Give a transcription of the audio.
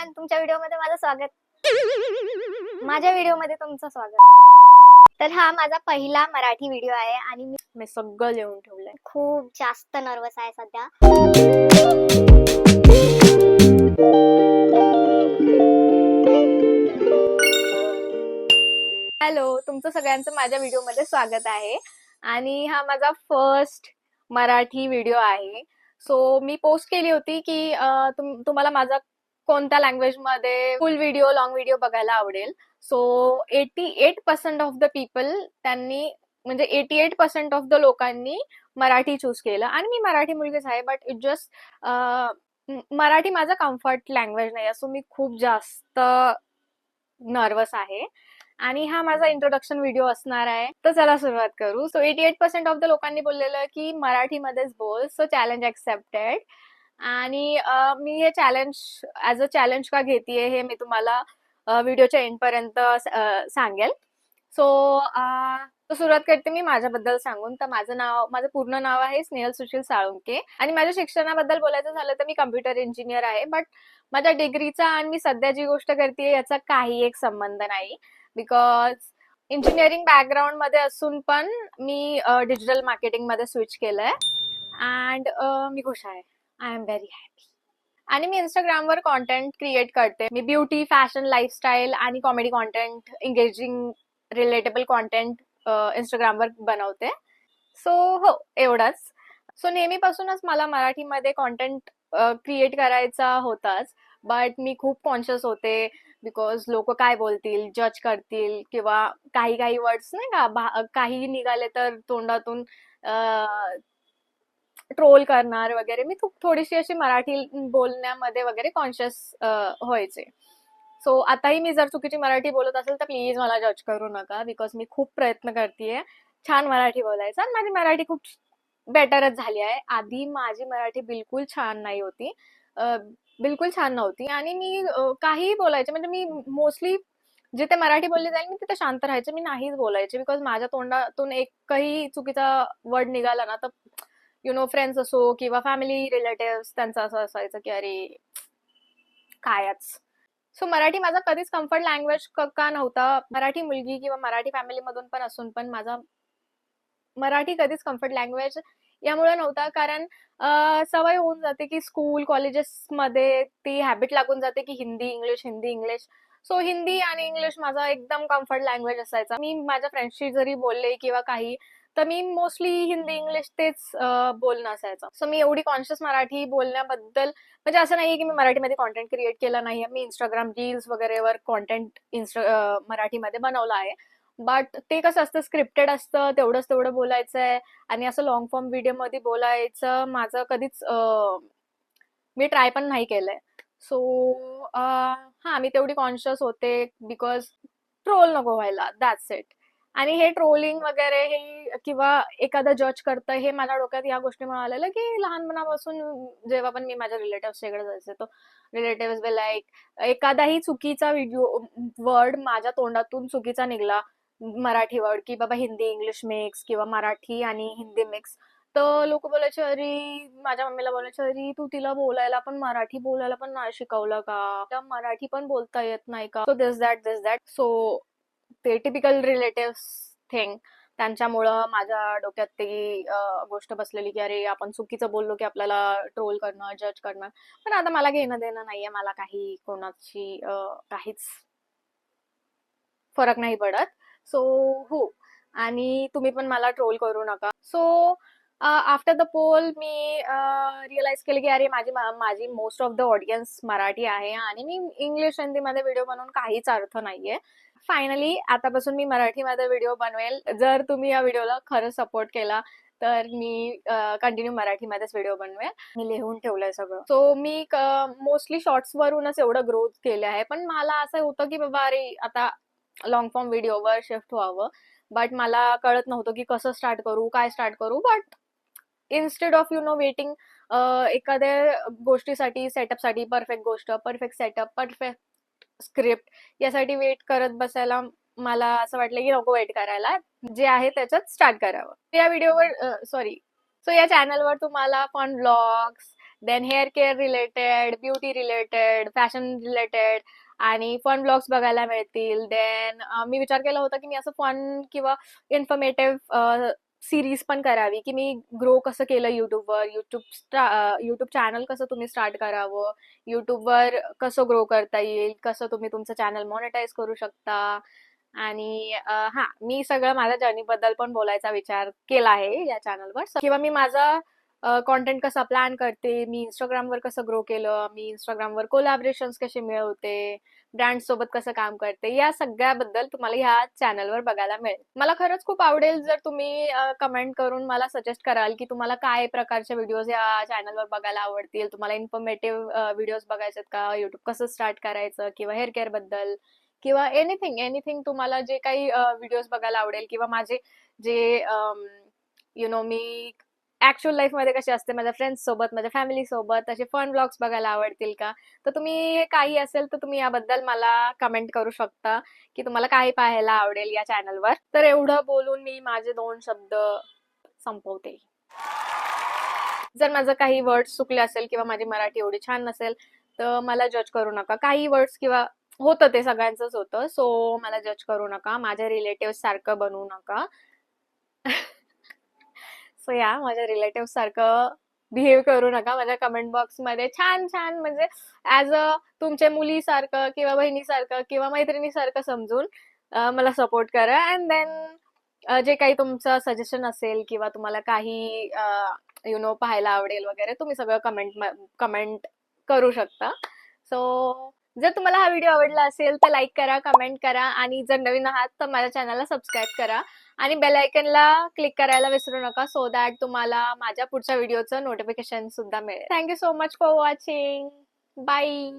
Everyone तुमच्या व्हिडिओमध्ये माझं स्वागत. माझ्या व्हिडिओमध्ये तुमचं स्वागत. तर हा माझा पहिला मराठी व्हिडिओ आहे आणि मी मी सगळं लिहून ठेवलंय. खूप जास्त नर्वस आहे सध्या. हॅलो तुमचं सगळ्यांचं माझ्या व्हिडिओमध्ये स्वागत आहे. आणि हा माझा फर्स्ट मराठी व्हिडिओ आहे. सो मी पोस्ट केली होती की तुम्हाला माझा कोणत्या लँग्वेजमध्ये फुल व्हिडिओ लॉंग व्हिडिओ बघायला आवडेल. So eighty eight percent of the people त्यांनी म्हणजे eighty eight percent of the लोकांनी मराठी चूज केलं. आणि मी मराठी मुलगीच आहे बट इट जस्ट मराठी माझा कम्फर्ट लँग्वेज नाही असो मी खूप जास्त नर्वस आहे. आणि हा माझा इंट्रोडक्शन व्हिडिओ असणार आहे. तर चला सुरुवात करू. So eighty eight percent of the लोकांनी बोललेलं की मराठीमध्येच बोल. सो चॅलेंज ऍक्सेप्टेड आणि अं, मी हे चॅलेंज ऍज अ चॅलेंज का घेतेय हे मी तुम्हाला व्हिडिओच्या एंडपर्यंत अं, सांगेल. सो सुरुवात करते मी माझ्याबद्दल सांगून. तर माझं नाव माझं पूर्ण नाव आहे स्नेहल सुशील साळुंके. आणि माझ्या शिक्षणाबद्दल बोलायचं झालं तर मी कम्प्युटर इंजिनियर आहे. बट माझ्या डिग्रीचा आणि मी सध्या जी गोष्ट करते याचा काही एक संबंध नाही. बिकॉज इंजिनिअरिंग बॅकग्राऊंडमध्ये असून पण मी डिजिटल मार्केटिंगमध्ये स्विच केलंय. अँड मी खुश आहे. I am very happy. आणि मी इंस्टाग्रामवर कॉन्टेंट क्रिएट करते. मी ब्युटी फॅशन लाईफस्टाईल आणि comedy content engaging relatable content इंस्टाग्रामवर बनवते. सो हो एवढंच. सो नेहमीपासूनच मला मराठीमध्ये कॉन्टेंट क्रिएट करायचा होताच. बट मी खूप कॉन्शियस होते बिकॉज लोक काय बोलतील जज करतील किंवा काही काही वर्ड्स नाही का काही निघाले तर तोंडातून ट्रोल करणार वगैरे. मी खूप थोडीशी अशी मराठी बोलण्यामध्ये वगैरे कॉन्शियस व्हायचे. सो आताही मी जर चुकीची मराठी बोलत असेल तर प्लीज मला जज करू नका बिकॉज मी खूप प्रयत्न करतेय. छान मराठी बोलायचा आणि माझी मराठी खूप बेटरच झाली आहे. आधी माझी मराठी बिलकुल छान नाही होती. बिलकुल छान नव्हती आणि मी काहीही बोलायचे. म्हणजे मी मोस्टली जिथे मराठी बोलली जाईल मी तिथे शांत राहायचे. मी नाहीच बोलायचे बिकॉज माझ्या तोंडातून एकही चुकीचा वर्ड निघाला ना तर यु नो फ्रेंड्स असो किंवा फॅमिली रिलेटिव्ह त्यांचं असं असायचं की अरे कायच. सो मराठी माझा कधीच कम्फर्ट लँग्वेज का नव्हता? मराठी मुलगी किंवा मराठी फॅमिली मधून पण असून पण माझा मराठी कधीच कम्फर्ट लँग्वेज यामुळे नव्हता. कारण सवय होऊन जाते की स्कूल कॉलेजेस मध्ये ती हॅबिट लागून जाते की Hindi English Hindi English so Hindi आणि इंग्लिश माझा एकदम कम्फर्ट लँग्वेज असायचा. मी माझ्या फ्रेंडशी जरी बोलले किंवा काही तर मी मोस्टली हिंदी इंग्लिश तेच बोलणं असायचं. सो मी एवढी कॉन्शियस मराठी बोलण्याबद्दल म्हणजे असं नाहीये की मी मराठीमध्ये कॉन्टेंट क्रिएट केला नाहीये. मी इंस्टाग्राम रील्स वगैरेवर कॉन्टेंट इन्स्टा मराठीमध्ये बनवलं आहे. बट ते कसं असतं स्क्रिप्टेड असतं तेवढंच तेवढं बोलायचं आहे आणि असं लॉंग फॉर्म व्हिडिओमध्ये बोलायचं माझं कधीच मी ट्राय पण नाही केलंय. सो हा मी तेवढी कॉन्शियस होते बिकॉज ट्रोल नको व्हायला. दॅट्स इट आणि हे ट्रोलिंग वगैरे हे किंवा एखादा जज करतं हे माझ्या डोक्यात या गोष्टीमुळे आलेलं की लहानपणापासून जेव्हा पण मी माझ्या रिलेटिव्ह जायचे तो रिलेटिव्ह लाईक एखादाही चुकीचा व्हिडिओ वर्ड माझ्या तोंडातून चुकीचा निघाला मराठी वर्ड की बाबा हिंदी इंग्लिश मिक्स किंवा मराठी आणि हिंदी मिक्स तर लोक बोलायचे अरे माझ्या मम्मीला बोलायचे अरे तू तिला बोलायला पण मराठी बोलायला पण नाही शिकवलं का? मराठी पण बोलता येत नाही का? So this that this that so ते टिपिकल रिलेटिव्ह थिंग त्यांच्यामुळं माझ्या डोक्यात ती गोष्ट बसलेली की अरे आपण चुकीचं बोललो की आपल्याला ट्रोल करणं जज करणं. पण आता मला घेणं देणं नाहीये मला काही कोणाची काहीच फरक नाही पडत. सो हो. आणि तुम्ही पण मला ट्रोल करू नका. सो आफ्टर द पोल मी रिअलाइज केलं की अरे माझी माझी most of the audience Marathi आहे. आणि मी इंग्लिश हिंदीमध्ये व्हिडिओ बनवून काहीच अर्थ नाहीये. फायनली आतापासून मी मराठीमध्ये व्हिडिओ बनवेल. जर तुम्ही या व्हिडिओला खरं सपोर्ट केला तर मी कंटिन्यू मराठीमध्येच व्हिडिओ बनवेल. मी लिहून ठेवलंय सगळं. सो मी मोस्टली शॉर्ट्स वरूनच एवढं ग्रोथ केलं आहे. पण मला असं होतं की बाबा अरे आता लॉंग फॉर्म व्हिडिओवर शिफ्ट व्हावं. बट मला कळत नव्हतं की कसं स्टार्ट करू काय स्टार्ट करू. But instead of you know waiting एखाद्या गोष्टीसाठी सेटअपसाठी परफेक्ट गोष्ट परफेक्ट सेटअप परफेक्ट स्क्रिप्ट यासाठी वेट करत बसायला मला असं वाटलं की नको वेट करायला. जे आहे त्याच्यात स्टार्ट करावं. या व्हिडिओवर सॉरी सो या चॅनलवर तुम्हाला fun blogs then hair care related beauty related fashion related आणि फन ब्लॉग्स बघायला मिळतील. देन मी विचार केला होता की मी असं फन किंवा इन्फॉर्मेटिव्ह सिरीज पण करावी की मी ग्रो कसं केलं युट्यूबवर युट्यूब युट्यूब चॅनल कसं तुम्ही स्टार्ट करावं युट्यूबवर कसं ग्रो करता येईल कसं तुम्ही तुमचं चॅनल मॉनिटाईज करू शकता. आणि हा मी सगळं माझ्या जर्नीबद्दल पण बोलायचा विचार केला आहे या चॅनलवर किंवा मी माझा कॉन्टेंट कसा प्लॅन करते मी इंस्टाग्रामवर कसं ग्रो केलं मी इंस्टाग्रामवर कोलॅबरेशन्स कसे मिळवते ब्रँड सोबत कसं काम करते या सगळ्याबद्दल तुम्हाला ह्या चॅनलवर बघायला मिळेल. मला खरंच खूप आवडेल जर तुम्ही कमेंट करून मला सजेस्ट कराल की तुम्हाला काय प्रकारचे व्हिडिओज या चॅनलवर बघायला आवडतील तुम्हाला इन्फॉर्मेटिव्ह व्हिडिओज बघायचे का युट्यूब कसं स्टार्ट करायचं किंवा हेअर केअरबद्दल किंवा एनिथिंग एनिथिंग तुम्हाला जे काही व्हिडिओज बघायला आवडेल किंवा माझे जे यु नो मी ऍक्च्युअल लाईफमध्ये कशी कसे असते? माझ्या फ्रेंड्स सोबत माझ्या फॅमिली सोबत असे फन ब्लॉग्स बघायला आवडतील का? तर तुम्ही काही असेल तर तुम्ही याबद्दल मला कमेंट करू शकता की तुम्हाला काही पाहायला आवडेल या चॅनलवर तर एवढं बोलून मी माझे दोन शब्द संपवते. जर माझं काही वर्ड्स चुकले असेल किंवा माझी मराठी एवढी छान नसेल तर मला जज करू नका. काही वर्ड्स किंवा होतं ते सगळ्यांचंच होतं सो मला जज करू नका. माझ्या रिलेटिव्ह सारखं बनवू नका. या माझ्या रिलेटिव्ह सारखं बिहेव करू नका. माझ्या कमेंट बॉक्समध्ये छान छान म्हणजे ऍज अ तुमच्या मुलीसारखं किंवा बहिणीसारखं किंवा मैत्रिणीसारखं समजून मला सपोर्ट करा. अँड देन जे काही तुमचं सजेशन असेल किंवा तुम्हाला काही यु नो पाहायला आवडेल वगैरे तुम्ही सगळं कमेंट कमेंट करू शकता. सो जर तुम्हाला हा व्हिडिओ आवडला असेल तर लाईक करा कमेंट करा आणि जर नवीन आहात तर माझ्या चॅनलला सबस्क्राईब करा आणि बेल आयकनला क्लिक करायला विसरू नका सो दॅट तुम्हाला माझ्या पुढच्या व्हिडिओचं नोटिफिकेशन सुद्धा मिळेल. Thank you so much for watching bye